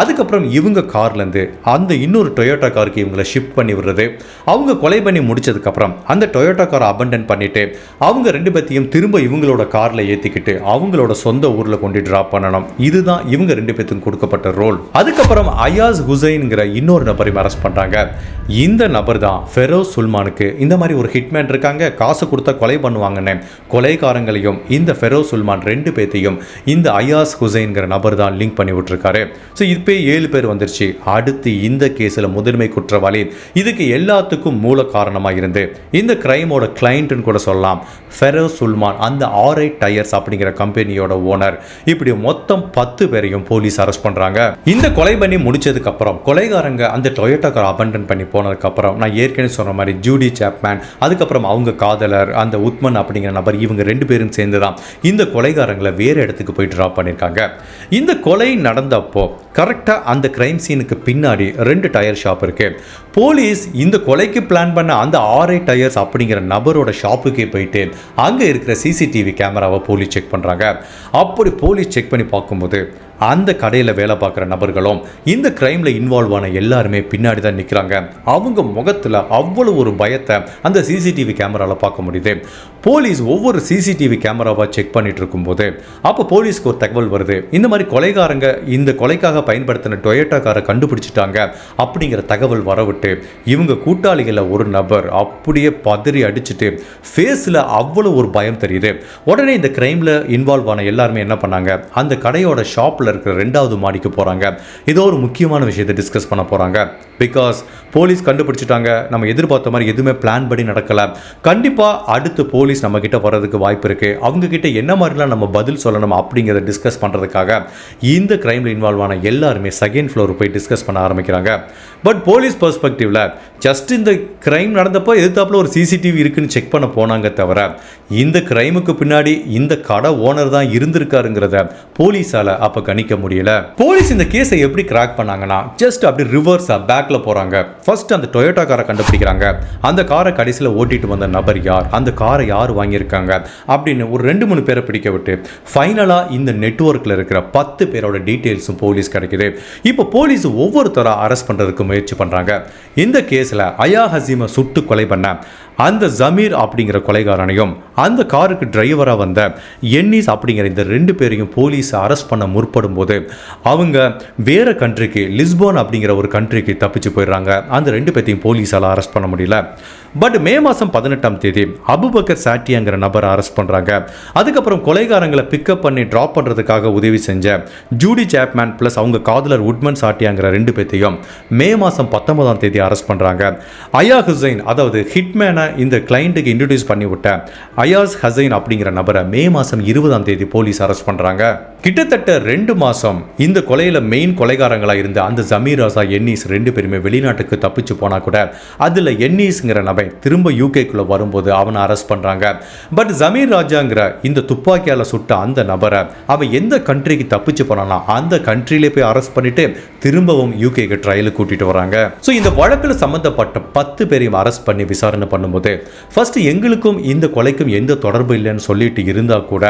அதுக்கப்புறம் இவங்க கார்லேருந்து அந்த இன்னொரு டொயோட்டா காருக்கு இவங்களை ஷிஃப்ட் பண்ணி விடுறது. அவங்க கொலை பண்ணி முடிச்சதுக்கப்புறம் அந்த டொயோட்டா காரை அபண்டன் பண்ணிவிட்டு அவங்க ரெண்டு பேர்த்தையும் திரும்ப இவங்களோட காரில் ஏற்றிக்கிட்டு அவங்களோட சொந்த ஊரில் கொண்டு ட்ராப் பண்ணணும். இதுதான் இவங்க ரெண்டு பேத்துக்கும் கொடுக்கப்பட்ட ரோல் அதுக்கப்புறம் அயாஸ் ஹுசைன்ங்கிற இன்னொரு நபரையும் அரெஸ்ட் பண்ணுறாங்க இந்த நபர் தான் ஃபெரோஸ் சுல்மானுக்கு இந்த மாதிரி ஒரு ஹிட்மேன் இருக்காங்க. காசு கொடுத்தா கொலை பண்ணுவாங்கன்னு கொலைகாரங்களையும் இந்த ஃபெரோஸ் சுல்மான் ரெண்டு பேத்தையும் இந்த அயாஸ் ஹுசைன்கிற நபர் தான் லிங்க் பண்ணி விட்டுருக்காரு. ஸோ இப்போ ஏழு பேர் வந்துருச்சு. அடுத்து இந்த கேஸில் முதன்மை குற்றவாளி. இதுக்கு எல்லாத்துக்கும் மூல காரணமாக இருந்து இந்த கிரைமோட கிளைண்ட்டுன்னு கூட சொல்லலாம். ஃபெரோஸ் சுல்மான் அந்த ஆர்ஐ டயர்ஸ் அப்படிங்கிற கம்பெனியோட ஓனர் இப்படி மொத்தம் பத்து பேரையும் போலீஸ் அரெஸ்ட் பண்ணுறாங்க இந்த கொலை பண்ணி முடிச்சதுக்கு அப்புறம் கொலைகாரங்க அந்த டொயோட்டோ கார் அபண்டன் பண்ணி போனதுக்கு அப்புறம் நான் ஏற்கனவே சொன்ன மாதிரி ஜூடி சாப்மேன் அதுக்கப்புறம் அவங்க காதலர் அந்த உத்மன் அப்படிங்கிற நபர் இவங்க ரெண்டு பேரும் சேர்ந்து தான் இந்த கொலைகாரங்களை வேறு இடத்துக்கு போய் ட்ராப் பண்ணியிருக்காங்க. இந்த கொலை நடந்தப்போ கரெக்டாக அந்த கிரைம் சீனுக்கு பின்னாடி ரெண்டு டயர் ஷாப் இருக்கு. போலீஸ் இந்த கொலைக்கு பிளான் பண்ண அந்த ஆர்ஐ டயர்ஸ் அப்படிங்கிற நபரோட ஷாப்புக்கே போயிட்டு அங்கே இருக்கிற சிசிடிவி கேமராவை போலீஸ் செக் பண்ணுறாங்க அப்படி போலீஸ் செக் பண்ணி பார்க்கும்போது அந்த கடையில் வேலை பார்க்குற நபர்களும் இந்த கிரைமில் இன்வால்வ் ஆன எல்லாருமே பின்னாடி தான் நிற்கிறாங்க அவங்க முகத்தில் அவ்வளோ ஒரு பயத்தை அந்த சிசிடிவி கேமராவில் பார்க்க முடியுது. போலீஸ் ஒவ்வொரு சிசிடிவி கேமராவாக செக் பண்ணிட்டு இருக்கும்போது அப்போ போலீஸ்க்கு ஒரு தகவல் வருது. இந்த மாதிரி கொலைகாரங்க இந்த கொலைக்காக பயன்படுத்தின டொயேட்டா காரை கண்டுபிடிச்சிட்டாங்க அப்படிங்கிற தகவல் வரவிட்டு இவங்க கூட்டாளிகளில் ஒரு நபர் அப்படியே பதறி அடிச்சுட்டு ஃபேஸில் அவ்வளோ ஒரு பயம் தெரியுது. உடனே இந்த கிரைமில் இன்வால்வ் ஆன எல்லாருமே என்ன பண்ணாங்க? அந்த கடையோட ஷாப்பில் இருக்கிற ரெண்டாவது மாடிக்கு போகிறாங்க ஏதோ ஒரு முக்கியமான விஷயத்தை டிஸ்கஸ் பண்ண போகிறாங்க பிகாஸ் போலீஸ் கண்டுபிடிச்சிட்டாங்க. நம்ம எதிர்பார்த்த மாதிரி எதுவுமே பிளான் படி நடக்கலை. கண்டிப்பாக அடுத்து போலீஸ் நம்ம கிட்ட வர்றதுக்கு வாய்ப்பு இருக்குது அவங்க கிட்ட என்ன மாதிரிலாம் நம்ம பதில் சொல்லணும் அப்படிங்கிறத டிஸ்கஸ் பண்ணுறதுக்காக இந்த கிரைமில் இன்வால்வ் ஆன எல்லாருமே செகண்ட் ஃப்ளோர் போய் டிஸ்கஸ் பண்ண ஆரம்பிக்கிறாங்க. பட் போலீஸ் பெர்ஸ்பெக்டிவில் ஜஸ்ட் இந்த கிரைம் நடந்தப்போ எதிர்த்தாப்புல ஒரு சிசிடிவி இருக்குன்னு செக் பண்ண போனாங்க தவிர இந்த கிரைமுக்கு பின்னாடி இந்த கடை ஓனர் தான் இருந்திருக்காருங்கிறத போலீஸால் அப்போ கணி கணிக்க முடியல. போலீஸ் இந்த கேஸை எப்படி கிராக் பண்ணாங்கன்னா ஜஸ்ட் அப்படி ரிவர்ஸா பேக்ல போறாங்க. ஃபர்ஸ்ட் அந்த டொயோட்டா காரை கண்டுபிடிக்கிறாங்க. அந்த காரை கடைசியில் ஓட்டிட்டு வந்த நபர் யார்? அந்த காரை யார் வாங்கியிருக்காங்க? அப்படின்னு ஒரு ரெண்டு மூணு பேரை பிடிக்க விட்டு ஃபைனலாக இந்த நெட்ஒர்க்கில் இருக்கிற பத்து பேரோட டீட்டெயில்ஸும் போலீஸ் கிடைக்குது. இப்போ போலீஸ் ஒவ்வொருத்தராக அரெஸ்ட் பண்ணுறதுக்கு முயற்சி பண்ணுறாங்க இந்த கேஸில் அயா ஹசீமை சுட்டு கொலை பண்ண அந்த ஜமீர் அப்படிங்கிற கொலைகாரனையும் அந்த காருக்கு டிரைவராக வந்த என்னிஸ் அப்படிங்கிற இந்த ரெண்டு பேரையும் போலீஸ் அரெஸ்ட் பண்ண முற்படும் போது அவங்க வேற கண்ட்ரிக்கு லிஸ்போன் அப்படிங்கிற ஒரு கண்ட்ரிக்கு தப்பிச்சு போயிடுறாங்க. அந்த ரெண்டு பேர்த்தையும் போலீஸால் அரெஸ்ட் பண்ண முடியல. பட் மே மாதம் பதினெட்டாம் தேதி அபுபக்கர் சாட்டியாங்கிற நபரை அரெஸ்ட் பண்ணுறாங்க அதுக்கப்புறம் கொலைகாரங்களை பிக்கப் பண்ணி ட்ராப் பண்ணுறதுக்காக உதவி செஞ்ச ஜூடி சாப்மேன் ப்ளஸ் அவங்க காதலர் உட்மன் சாட்டியாங்கிற ரெண்டு பேர்த்தையும் மே மாதம் பத்தொன்பதாம் தேதி அரெஸ்ட் பண்ணுறாங்க அயா ஹுசைன் அதாவது ஹிட்மேனை இந்த கிளைண்ட்டுக்கு இன்ட்ரடியூஸ் பண்ணிவிட்ட அயாஸ் ஹசைன் அப்படிங்கிற நபரை மே மாதம் இருபதாம் தேதி போலீஸ் அரெஸ்ட் பண்ணுறாங்க கிட்டத்தட்ட ரெண்டு மாதம் இந்த கொலையில் மெயின் கொலைகாரங்களாக இருந்த அந்த ஜமீர் ராசா என்னிஸ் ரெண்டு பேருமே வெளிநாட்டுக்கு தப்பிச்சு போனால் கூட அதில் என்னிஸ்ங்கிற நபன் திரும்ப யூகேக்குள்ளே வரும்போது அவனை அரெஸ்ட் பண்ணுறாங்க பட் ஜமீர் ராஜாங்கிற இந்த துப்பாக்கியால் சுட்ட அந்த நபரை அவன் எந்த கண்ட்ரிக்கு தப்பிச்சு போனானா அந்த கண்ட்ரியிலே போய் அரெஸ்ட் பண்ணிட்டு திரும்பவும் யூகேக்கு ட்ரையலுக்கு கூட்டிட்டு வராங்க. ஸோ இந்த வழக்கில் சம்மந்தப்பட்ட பத்து பேரையும் அரெஸ்ட் பண்ணி விசாரணை பண்ணும்போது ஃபர்ஸ்ட் எங்களுக்கும் இந்த கொலைக்கும் எந்த தொடர்பு இல்லைன்னு சொல்லிட்டு இருந்தால் கூட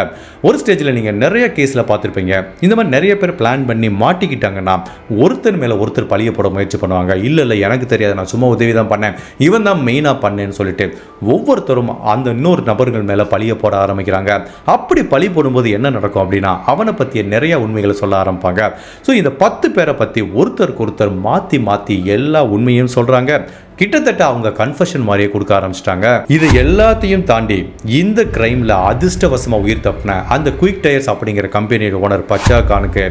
ஒரு ஸ்டேஜில் நீங்கள் நிறைய கேஸில் பார்த்துருப்பீங்க. இந்த மாதிரி நிறைய பேர் பிளான் பண்ணி மாட்டிக்கிட்டாங்கன்னா ஒருத்தர் மேலே ஒருத்தர் பழிய போட முயற்சி பண்ணுவாங்க. இல்லை இல்லை எனக்கு தெரியாது நான் சும்மா உதவி தான் பண்ணேன். இவன் தான் மெயினாக பண்ணேன்னு சொல்லிட்டு ஒவ்வொருத்தரும் அந்த இன்னொரு நபர்கள் மேலே பழிய போட ஆரம்பிக்கிறாங்க. அப்படி பழி போடும்போது என்ன நடக்கும் அப்படின்னா அவனை பற்றிய நிறைய உண்மைகளை சொல்ல ஆரம்பிப்பாங்க. ஸோ இந்த பத்து பேரை பற்றி ஒருத்தருக்கு ஒருத்தர் மாற்றி மாற்றி எல்லா உண்மையும் சொல்கிறாங்க கிட்டத்தட்ட அவங்க கன்ஃபஷன் மாதிரியே கொடுக்க ஆரம்பிச்சிட்டாங்க. இது எல்லாத்தையும் தாண்டி இந்த கிரைமில் அதிர்ஷ்டவசமாக உயிர் தப்பின அந்த குயிக் டயர்ஸ் அப்படிங்கிற கம்பெனியோட ஓனர் பச்சா கானுக்கு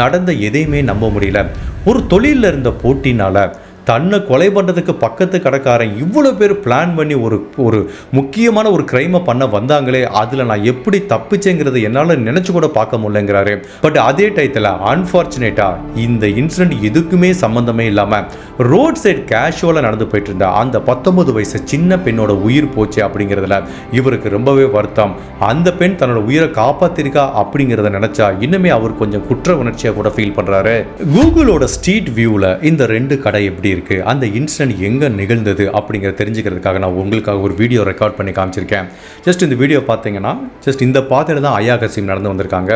நடந்த எதையுமே நம்ப முடியல. ஒரு தொழிலில் இருந்த போட்டினால் தன்னை கொலை பண்ணுறதுக்கு பக்கத்து கடைக்காரன் இவ்வளோ பேர் பிளான் பண்ணி ஒரு ஒரு முக்கியமான ஒரு கிரைமை பண்ண வந்தாங்களே அதில் நான் எப்படி தப்பிச்சேங்கிறது என்னால் நினச்சி கூட பார்க்க முடியலங்கிறாரு. பட் அதே டயத்தில் அன்ஃபார்ச்சுனேட்டாக இந்த இன்சிடென்ட் எதுக்குமே சம்மந்தமே இல்லாமல் ரோட் சைடு கேஷுவலாக நடந்து போயிட்டு இருந்த அந்த பத்தொன்பது வயசு சின்ன பெண்ணோட உயிர் போச்சு அப்படிங்கிறதுல இவருக்கு ரொம்பவே வருத்தம். அந்த பெண் தன்னோட உயிரை காப்பாத்திருக்கா அப்படிங்கிறத நினச்சா இன்னுமே அவர் கொஞ்சம் குற்ற உணர்ச்சியாக கூட ஃபீல் பண்ணுறாரு கூகுளோட ஸ்ட்ரீட் வியூவில் இந்த ரெண்டு கடை எப்படி இருக்கு. அந்த இன்சிடென்ட் எங்கே நிகழ்ந்தது அப்படிங்கிறத தெரிஞ்சுக்கிறதுக்காக நான் உங்களுக்காக ஒரு வீடியோ ரெக்கார்ட் பண்ணி காமிச்சிருக்கேன். ஜஸ்ட் இந்த வீடியோ பார்த்தீங்கன்னா ஜஸ்ட் இந்த பாதையில் தான் ஐயா கசீம் நடந்து வந்திருக்காங்க.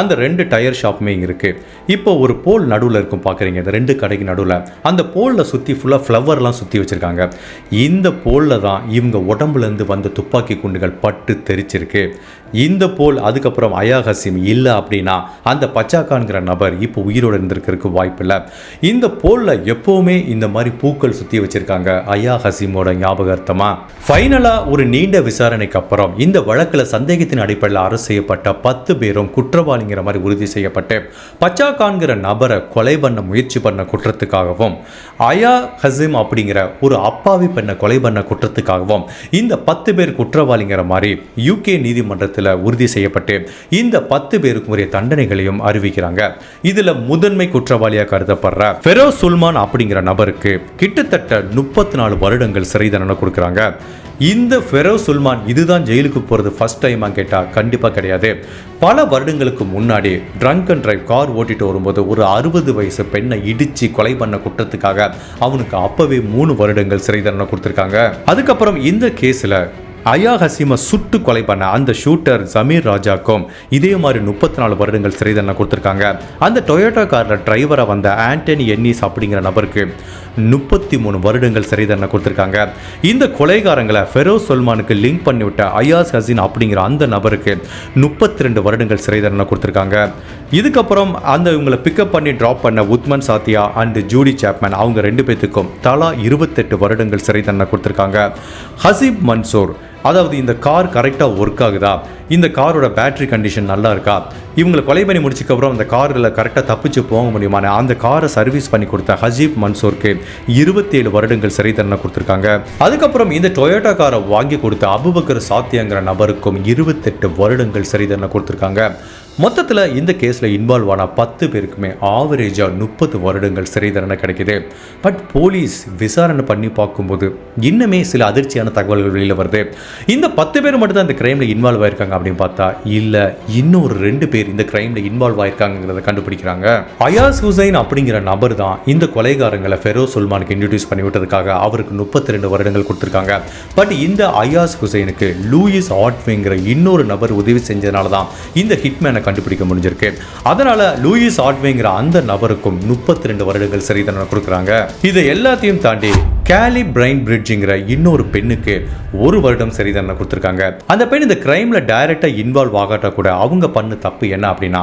அந்த ரெண்டு டயர் ஷாப்புமே இங்கே இருக்குது இப்போ ஒரு போல் நடுவில் இருக்கும் பார்க்குறீங்க. இந்த ரெண்டு கடைக்கு நடுவில். அந்த போலில் சுற்றி ஃபுல்லாக ஃப்ளவர்லாம் சுற்றி வச்சுருக்காங்க. இந்த போலில் தான் இவங்க உடம்புலேருந்து வந்த துப்பாக்கி குண்டுகள் பட்டு தெரிச்சிருக்கு. இந்த போல் அதுக்கப்புறம் அயா ஹசீம் இல்லை அப்படின்னா அந்த பச்சாக்கான்கிற நபர் இப்போ உயிரோடு இருந்திருக்கிறதுக்கு வாய்ப்பில்லை. இந்த போலில் எப்போவுமே இந்த மாதிரி பூக்கள் சுற்றி வச்சுருக்காங்க அயா ஹசீமோட ஞாபகார்த்தமாக ஃபைனலாக ஒரு நீண்ட விசாரணைக்கு அப்புறம் இந்த வழக்கில் சந்தேகத்தின் அடிப்படையில் அரசு செய்யப்பட்ட பத்து பேரும் குற்றவாளிங்கிற மாதிரி உறுதி செய்யப்பட்டு பச்சாக்கான்கிற நபரை கொலை பண்ண முயற்சி பண்ண குற்றத்துக்காகவும் அயா ஹசீம் அப்படிங்கிற ஒரு அப்பாவி பெண்ணை கொலை பண்ண குற்றத்துக்காகவும் இந்த பத்து பேர் குற்றவாளிங்கிற மாதிரி யூகே நீதிமன்றத்தில் உறுதி செய்யப்பட்டு இந்த பத்து பேருக்கு உரிய தண்டனைகளையும் அறிவிக்கிறாங்க. இதுல முதன்மை குற்றவாளியாக கருதப்படுற ஃபெரோஸ் சுல்மான் அப்படிங்கிற நபருக்கு கிட்டத்தட்ட முப்பத்தி நாலு வருடங்கள் சிறை தண்டனை கொடுக்குறாங்க. இந்த ஃபெரோ சுல்மான் இதுதான் ஜெயிலுக்கு போகிறது ஃபர்ஸ்ட் டைமாக கேட்டால் கண்டிப்பாக கிடையாது. பல வருடங்களுக்கு முன்னாடி ட்ரங்க் அண்ட் டிரைவ் கார் ஓட்டிட்டு வரும்போது ஒரு அறுபது வயசு பெண்ணை இடித்து கொலை பண்ண குற்றத்துக்காக அவனுக்கு அப்பவே மூணு வருடங்கள் சிறை தண்டனை கொடுத்துருக்காங்க. அதுக்கப்புறம் இந்த கேஸில் அயா ஹசீமை சுட்டு கொலை பண்ண அந்த ஷூட்டர் ஜமீர் ராஜாக்கும் இதே மாதிரி முப்பத்தி நாலு வருடங்கள் சிறை தண்டனை கொடுத்துருக்காங்க. அந்த டொயோட்டா காரில் டிரைவராக வந்த ஆண்டனி என்னிஸ் அப்படிங்கிற நபருக்கு முப்பத்தி மூணு வருடங்கள் சிறை தண்டனை கொடுத்துருக்காங்க. இந்த கொலைகாரங்களை ஃபெரோஸ் சல்மானுக்கு லிங்க் பண்ணிவிட்ட அயாஸ் ஹசீன் அப்படிங்கிற அந்த நபருக்கு முப்பத்தி ரெண்டு வருடங்கள் சிறை தண்டனை கொடுத்துருக்காங்க. இதுக்கப்புறம் அந்த இவங்களை பிக்கப் பண்ணி ட்ராப் பண்ண உத்மன் சாத்தியா அண்ட் ஜூடி சாப்மேன் அவங்க ரெண்டு பேத்துக்கும் தலா இருபத்தெட்டு வருடங்கள் சிறை தண்டனை கொடுத்துருக்காங்க. ஹசீப் மன்சூர் அதாவது இந்த கார் கரெக்டாக ஒர்க் ஆகுதா? இந்த காரோட பேட்டரி கண்டிஷன் நல்லா இருக்கா? இவங்களை கொலை பண்ணி முடிச்சதுக்கப்புறம் அந்த காரில் கரெக்டாக தப்பிச்சு போக முடியுமான அந்த காரை சர்வீஸ் பண்ணி கொடுத்த ஹஜீப் மன்சூருக்கு இருபத்தேழு வருடங்கள் சிறை தண்டனை கொடுத்துருக்காங்க. அதுக்கப்புறம் இந்த டொயோட்டா காரை வாங்கி கொடுத்த அபுபக்கர் சாத்தியங்கிற நபருக்கும் இருபத்தெட்டு வருடங்கள் சிறை தண்டனை கொடுத்துருக்காங்க. மொத்தத்தில் இந்த கேஸில் இன்வால்வ் ஆன பத்து பேருக்குமே ஆவரேஜாக முப்பது வருடங்கள் சிறை தண்டனை கிடைக்குது. பட் போலீஸ் விசாரணை பண்ணி பார்க்கும்போது இன்னுமே சில அதிர்ச்சியான தகவல்கள் வெளியில் வருது. இந்த பத்து பேர் மட்டும் தான் இந்த கிரைமில் இன்வால்வ் ஆயிருக்காங்க அப்படின்னு பார்த்தா இல்லை இன்னொரு ரெண்டு பேர் இந்த கிரைமில் இன்வால்வ் ஆயிருக்காங்கிறத கண்டுபிடிக்கிறாங்க. அயாஸ் ஹுசைன் அப்படிங்கிற நபர் தான் இந்த கொலைகாரங்களை ஃபெரோஸ் சுல்மானுக்கு இன்ட்ரடியூஸ் பண்ணி விட்டதுக்காக அவருக்கு முப்பத்தி ரெண்டு வருடங்கள் கொடுத்துருக்காங்க. பட் இந்த அயாஸ் ஹுசைனுக்கு லூயிஸ் ஆட்வேங்கிற இன்னொரு நபர் உதவி செஞ்சதுனால தான் இந்த ஹிட்மேனை கண்டுபிடிக்க முடிஞ்சிருக்கு. அதனால லூயிஸ் ஆட்வேங்கிற அந்த நபருக்கும் முப்பத்தி ரெண்டு வருடங்கள் சிறை தண்டனை கொடுக்குறாங்க. இதை எல்லாத்தையும் தாண்டி கேலி பிரைன் பிரிட்ஜிங்கிற இன்னொரு பெண்ணுக்கு ஒரு வருடம் சரி தண்டனை கொடுத்துருக்காங்க. அந்த பெண் இந்த கிரைமில் டைரக்டா இன்வால்வ் ஆகாட்டா கூட அவங்க பண்ண தப்பு என்ன அப்படின்னா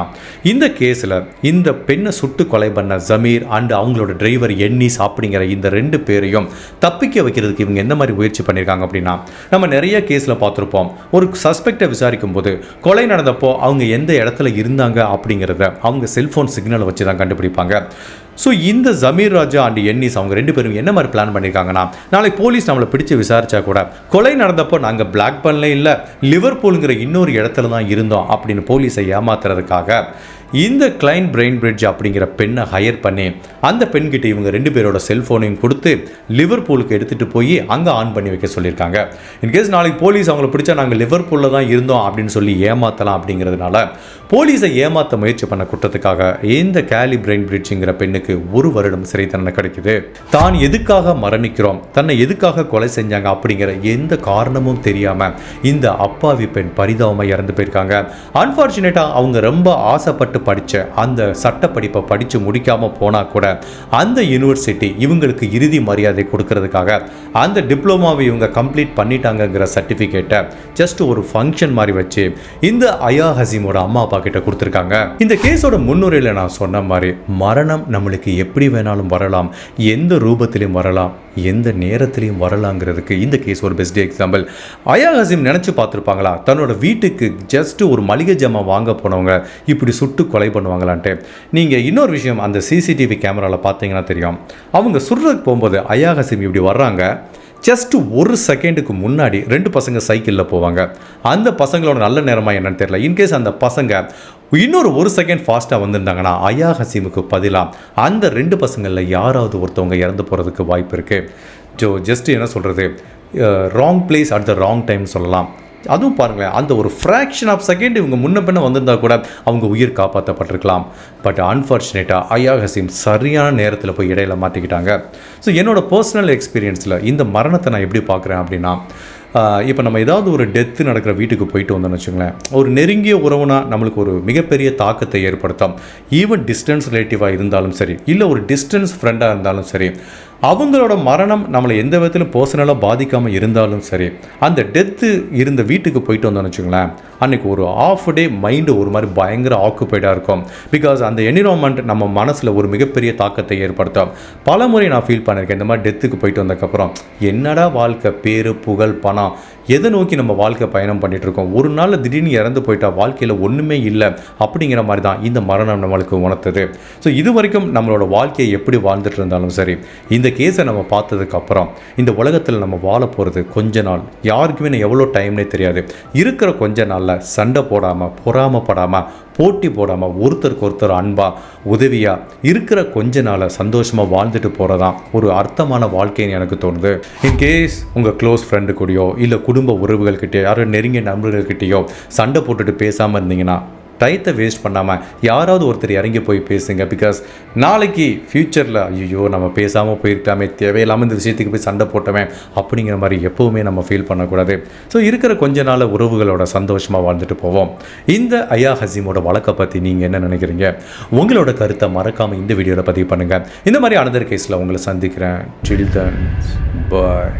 இந்த கேஸில் இந்த பெண்ணை சுட்டு கொலை பண்ண ஜமீர் அண்ட் அவங்களோட டிரைவர் என்னிஸ் அப்படிங்கிற இந்த ரெண்டு பேரையும் தப்பிக்க வைக்கிறதுக்கு இவங்க எந்த மாதிரி முயற்சி பண்ணியிருக்காங்க அப்படின்னா நம்ம நிறைய கேஸில் பார்த்துருப்போம். ஒரு சஸ்பெக்டை விசாரிக்கும் போது கொலை நடந்தப்போ அவங்க எந்த இடத்துல இருந்தாங்க அப்படிங்கிறத அவங்க செல்ஃபோன் சிக்னலை வச்சு தான் கண்டுபிடிப்பாங்க. ஸோ இந்த ஜமீர் ராஜா அண்ட் என்னிஸ் அவங்க ரெண்டு பேரும் என்ன மாதிரி பிளான் பண்ணியிருக்காங்கன்னா நாளைக்கு போலீஸ் நம்மளை பிடிச்சு விசாரிச்சா கூட கொலை நடந்தப்போ நாங்கள் பிளாக் பண்ணல இல்லை லிவர்பூலுங்கிற இன்னொரு இடத்துல தான் இருந்தோம் அப்படின்னு போலீஸை ஏமாத்துறதுக்காக இந்த கிளைன் பிரெயின் பிரிட்ஜ் அப்படிங்கிற பெண்ணை ஹையர் பண்ணி அந்த பெண்கிட்ட இவங்க ரெண்டு பேரோட செல்ஃபோனையும் கொடுத்து லிவர்பூலுக்கு எடுத்துகிட்டு போய் அங்கே ஆன் பண்ணி வைக்க சொல்லியிருக்காங்க. இன்கேஸ் நாளைக்கு போலீஸ் அவங்கள பிடிச்சா நாங்கள் லிவர்பூலில் தான் இருந்தோம் அப்படின்னு சொல்லி ஏமாற்றலாம் அப்படிங்கிறதுனால போலீஸை ஏமாற்ற முயற்சி பண்ண குற்றத்துக்காக இந்த கேலி பிரெயின் பிரிட்ஜுங்கிற பெண்ணுக்கு ஒரு வருடம் சிறை தண்டனை கிடைக்குது. தான் எதுக்காக மரணிக்கிறோம்? தன்னை எதுக்காக கொலை செஞ்சாங்க அப்படிங்கிற எந்த காரணமும் தெரியாமல் இந்த அப்பாவி பெண் பரிதாபமாக இறந்து போயிருக்காங்க. அன்ஃபார்ச்சுனேட்டாக அவங்க ரொம்ப ஆசைப்பட்டு படித்த அந்த சட்ட படிப்பை படித்து முடிக்காமல் போனால் கூட அந்த யூனிவர்சிட்டி இவங்களுக்கு இறுதி மரியாதை கொடுக்கறதுக்காக அந்த டிப்ளமாவை இவங்க கம்ப்ளீட் பண்ணிட்டாங்கங்கிற சர்டிஃபிகேட்டை ஜஸ்ட் ஒரு ஃபங்க்ஷன் மாதிரி வச்சு இந்த அயா ஹசீமோட அம்மா அப்பா கிட்ட கொடுத்துருக்காங்க. இந்த கேஸோட முன்னுரையில் நான் சொன்ன மாதிரி மரணம் நம்மளுக்கு எப்படி வேணாலும் வரலாம் எந்த ரூபத்திலையும் வரலாம் எந்த நேரத்திலையும் வரலாங்கிறதுக்கு இந்த கேஸ் ஒரு பெஸ்ட் எக்ஸாம்பிள் அயா ஹசீம் நினச்சி பார்த்துருப்பாங்களா? தன்னோட வீட்டுக்கு ஜஸ்ட் ஒரு மளிகை ஜாமான் வாங்க போனவங்க இப்படி சுட்டு கொலை பண்ணுவாங்களான்ட்டு. நீங்கள் இன்னொரு விஷயம் அந்த சிசிடிவி கேமராவில் பார்த்தீங்கன்னா தெரியும். அவங்க சுடுறதுக்கு போகும்போது அயா ஹசீம் இப்படி வர்றாங்க. ஜஸ்ட் ஒரு செகண்டுக்கு முன்னாடி ரெண்டு பசங்க சைக்கிளில் போவாங்க. அந்த பசங்களோட நல்ல நேரமாக என்னன்னு தெரியல. இன்கேஸ் அந்த பசங்க இன்னொரு ஒரு செகண்ட் ஃபாஸ்ட்டாக வந்திருந்தாங்கன்னா அயா ஹசீமுக்கு பதிலாக அந்த ரெண்டு பசங்களில் யாராவது ஒருத்தவங்க இறந்து போகிறதுக்கு வாய்ப்பு இருக்குது ஜோ ஜஸ்ட் என்ன சொல்கிறது wrong place at the wrong time சொல்லலாம். அதுவும் பாருங்களேன் அந்த ஒரு ஃப்ராக்ஷன் ஆஃப் செகண்ட் இவங்க முன்ன பின்ன வந்திருந்தா கூட அவங்க உயிர் காப்பாற்றப்பட்டிருக்கலாம் பட் அன்ஃபார்ச்சுனேட்டாக ஐயா ஹசீம் சரியான நேரத்தில் போய் இடையில மாற்றிக்கிட்டாங்க ஸோ என்னோட பர்சனல் எக்ஸ்பீரியன்ஸில் இந்த மரணத்தை நான் எப்படி பார்க்குறேன் அப்படின்னா இப்போ நம்ம ஏதாவது ஒரு டெத்து நடக்கிற வீட்டுக்கு போயிட்டு வந்தோம்னு வச்சுங்களேன் ஒரு நெருங்கிய உறவுனா நம்மளுக்கு ஒரு மிகப்பெரிய தாக்கத்தை ஏற்படுத்தும். ஈவன் டிஸ்டன்ஸ் ரிலேட்டிவாக இருந்தாலும் சரி இல்லை ஒரு டிஸ்டன்ஸ் ஃப்ரெண்டாக இருந்தாலும் சரி அவங்களோட மரணம் நம்மளை எந்த விதத்திலும் பர்சனலாக பாதிக்காமல் இருந்தாலும் சரி அந்த டெத்து இருந்த வீட்டுக்கு போயிட்டு வந்தோம்னு வச்சுங்களேன் அன்றைக்கி ஒரு ஆஃப் டே மைண்டு ஒரு மாதிரி பயங்கர ஆக்குப்பைடாக இருக்கும். பிகாஸ் அந்த என்விரான்மெண்ட் நம்ம மனசில் ஒரு மிகப்பெரிய தாக்கத்தை ஏற்படுத்தும். பல முறை நான் ஃபீல் பண்ணியிருக்கேன் இந்த மாதிரி டெத்துக்கு போயிட்டு வந்ததுக்கப்புறம் என்னடா வாழ்க்கை? பேர் புகழ் பணம். எதை நோக்கி நம்ம வாழ்க்கை பயணம் பண்ணிட்டு இருக்கோம் ஒரு நாள் திடீர்னு இறந்து போயிட்டா வாழ்க்கையில் ஒன்றுமே இல்லை அப்படிங்கிற மாதிரி தான் இந்த மரணம் நம்மளுக்கு உணர்த்தது. ஸோ இது வரைக்கும் நம்மளோட வாழ்க்கையை எப்படி வாழ்ந்துட்டு இருந்தாலும் சரி இந்த கேஸை நம்ம பார்த்ததுக்கப்புறம் இந்த உலகத்தில் நம்ம வாழ போகிறது கொஞ்ச நாள் யாருக்குமே எவ்வளோ டைம்னே தெரியாது. இருக்கிற கொஞ்ச நாளில் சண்டை போடாமல் பொறாமப்படாமல் போட்டி போடாமல் ஒருத்தருக்கு ஒருத்தர் அன்பாக உதவியாக இருக்கிற கொஞ்ச நாளை சந்தோஷமாக வாழ்ந்துட்டு போகிறதான் ஒரு அர்த்தமான வாழ்க்கைன்னு எனக்கு தோணுது. இன்கேஸ் உங்கள் க்ளோஸ் ஃப்ரெண்டு கூடயோ இல்லை குடும்ப உறவுகள்கிட்டயோ யாரோ நெருங்கிய நண்பர்கள்கிட்டயோ சண்டை போட்டுட்டு பேசாமல் இருந்தீங்கன்னா டயத்தை வேஸ்ட் பண்ணாமல் யாராவது ஒருத்தர் இறங்கி போய் பேசுங்க. பிகாஸ் நாளைக்கு ஃப்யூச்சரில் ஐயோ நம்ம பேசாமல் போயிருக்கலாமே தேவையில்லாமல் இந்த விஷயத்துக்கு போய் சண்டை போட்டோமே அப்படிங்கிற மாதிரி எப்போவுமே நம்ம ஃபீல் பண்ணக்கூடாது. ஸோ இருக்கிற கொஞ்ச நாள் உறவுகளோட சந்தோஷமாக வாழ்ந்துட்டு போவோம். இந்த ஐயா ஹசீமோட வழக்கை பற்றி நீங்கள் என்ன நினைக்கிறீங்க? உங்களோட கருத்தை மறக்காமல் இந்த வீடியோவில் பதிவு பண்ணுங்கள் இந்த மாதிரி அனதர் கேஸில் உங்களை சந்திக்கிறேன். சில்தன் பாய்